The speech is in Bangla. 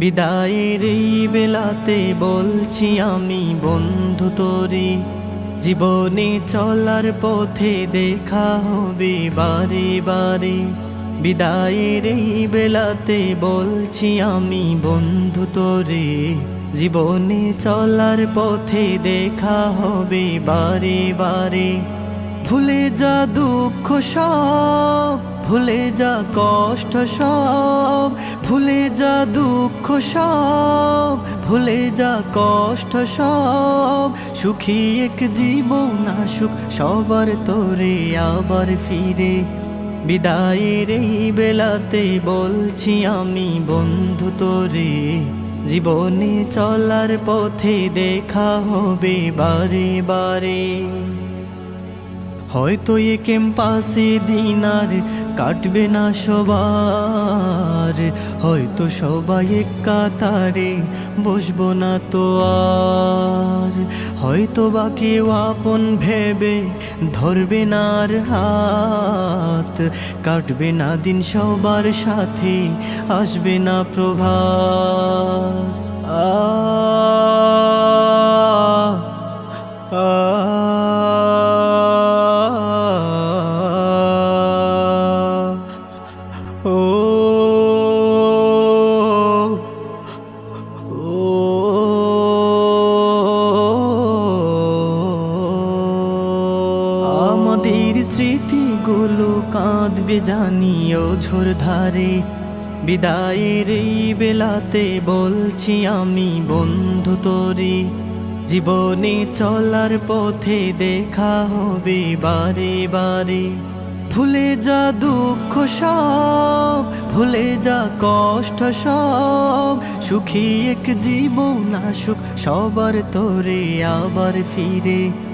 বিদায়ের এই বেলাতে বলছি আমি, বন্ধু তোরে, জীবনে চলার পথে দেখা হবে বারে বারে। বিদায়ের এই বেলাতে বলছি আমি, বন্ধু তোরে, জীবনে চলার পথে দেখা হবে বারে বারে। ভুলে যা দুঃখ সব ভুলে যা কষ্ট সব, ভুলে যা দুঃখ সব, ভুলে যা কষ্ট সব। সুখী এক জীবন আসুক, সবার তোরে আবার ফিরে। বিদায়ের এই বেলাতে বলছি আমি, বন্ধু তোরে, জীবনে চলার পথে দেখা হবে বারে বারে। হয়তো এ ক্যাম্পাসে দিন আর কাটবে না সবার। হয়তো সবাই এক কাতারে বসবো না তো আর। হয়তো বা কেউ আপন ভেবে ধরবে না আর হাত। কাটবে না দিন সবার সাথে, আসবে না প্রভাত। স্মৃতিগুলো কাঁদবে জানিও ঝোর ধারে বিদায়ের এই বেলাতে বলছি আমি, বন্ধু তোরে, জীবনে চলার পথে দেখা হবে বারে বারে। ভুলে যা দুঃখ সব, ভুলে যা কষ্ট সব, সুখী এক জীবন আসুক সবার তোরে আবার ফিরে।